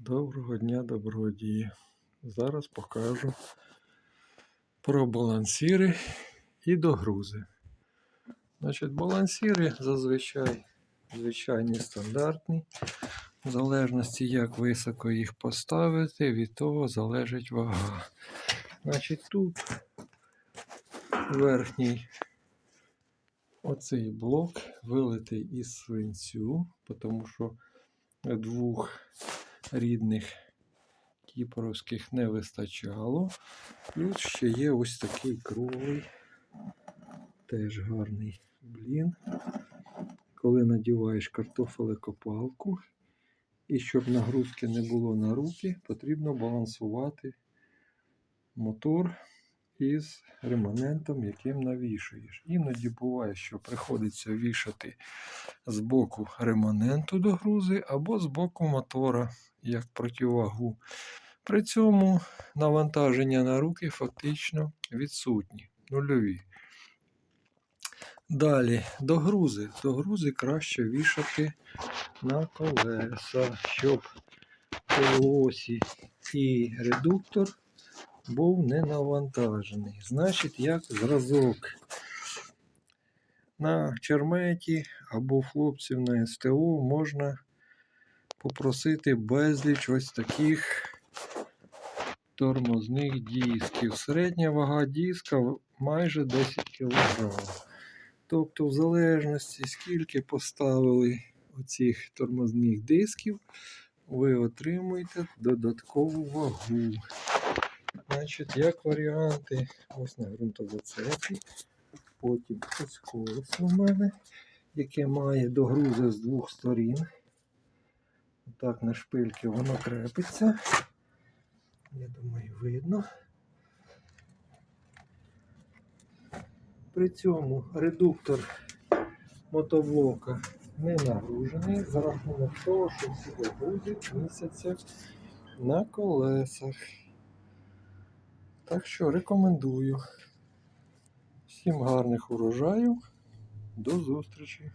Доброго дня, добродії. Зараз покажу про балансіри і догрузи. Значить, балансіри зазвичай звичайні стандартні. В залежності, як високо їх поставити, від того залежить вага. Значить, тут верхній оцей блок вилитий із свинцю, тому що двох рідних кіпровських не вистачало. Плюс ще є ось такий круглий, теж гарний блін. Коли надіваєш картофелекопалку, і щоб нагрузки не було на руки, потрібно балансувати мотор із реманентом, яким навішуєш. Іноді буває, що приходиться вішати з боку реманенту до грузи або з боку мотора як противагу. При цьому навантаження на руки фактично відсутні, нульові. Далі до грузи. До грузи краще вішати на колеса, щоб осі і редуктор був не навантажений. Значить, як зразок на черметі або хлопців на СТО можна попросити безліч ось таких тормозних дисків. Середня вага диска майже 10 кг. Тобто, в залежності, скільки поставили оцих тормозних дисків, ви отримуєте додаткову вагу. Значить, як варіанти, ось на ґрунтозацепі, потім ось колесо в мене, яке має догрузи з двох сторін. Так, на шпильки воно крепиться. Я думаю, видно. При цьому редуктор мотоблока не нагружений за рахунок того, що всі догрузи місяця на колесах. Так що рекомендую. Всім гарних урожаїв. До зустрічі!